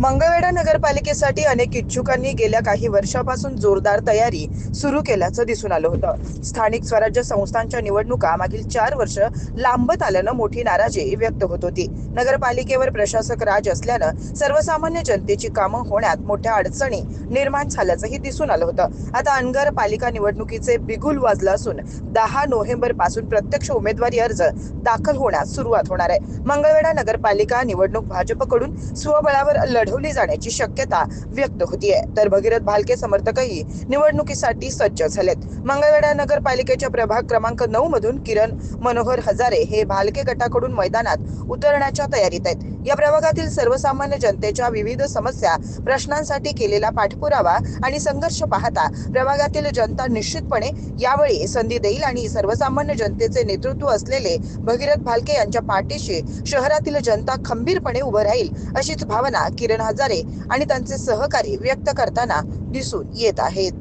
मंगळवेढा नगरपालिकेसाठी अनेक इच्छुकांनी गेल्या काही वर्षापासून जोरदार तयारी सुरू केल्याचं दिसून आलं होतं. स्थानिक स्वराज्य संस्थांच्या निवडणुका मागील चार वर्ष लांबत आल्यानं मोठी नाराजी व्यक्त होत होती. नगरपालिकेवर प्रशासक राज असल्यानं सर्वसामान्य जनतेची कामं होण्यात मोठ्या अडचणी निर्माण झाल्याचंही दिसून आलं होतं. आता अनगर पालिका निवडणुकीचे बिगुल वाजलं असून दहा नोव्हेंबरपासून प्रत्यक्ष उमेदवारी अर्ज दाखल होण्यास सुरुवात होणार आहे. मंगळवेढा नगरपालिका निवडणूक भाजपकडून स्वबळावर लढ वाढवली जाण्याची शक्यता व्यक्त होतीये. तर भगीरथ भालके समर्थकही निवडणुकीसाठी सज्ज झालेत. मंगळवेढा नगरपालिकेच्या प्रभाग क्रमांक नऊ मधून किरण मनोहर हजारे हे भालके गटाकडून मैदानात उतरण्याच्या तयारीत आहेत. या प्रभागातील सर्वसामान्य जनतेच्या विविध समस्या प्रश्नांसाठी केलेला पाठपुरावा आणि संघर्ष पाहता प्रभागातील जनता निश्चितपणे यावेळी संधी देईल आणि सर्वसामान्य जनतेचे नेतृत्व असलेले भगीरथ भालके यांच्या पाठीशी शहरातील जनता खंबीरपणे उभं राहील अशीच भावना किरण हजारे आणि त्यांचे सहकारी व्यक्त करताना दिसून येत आहेत.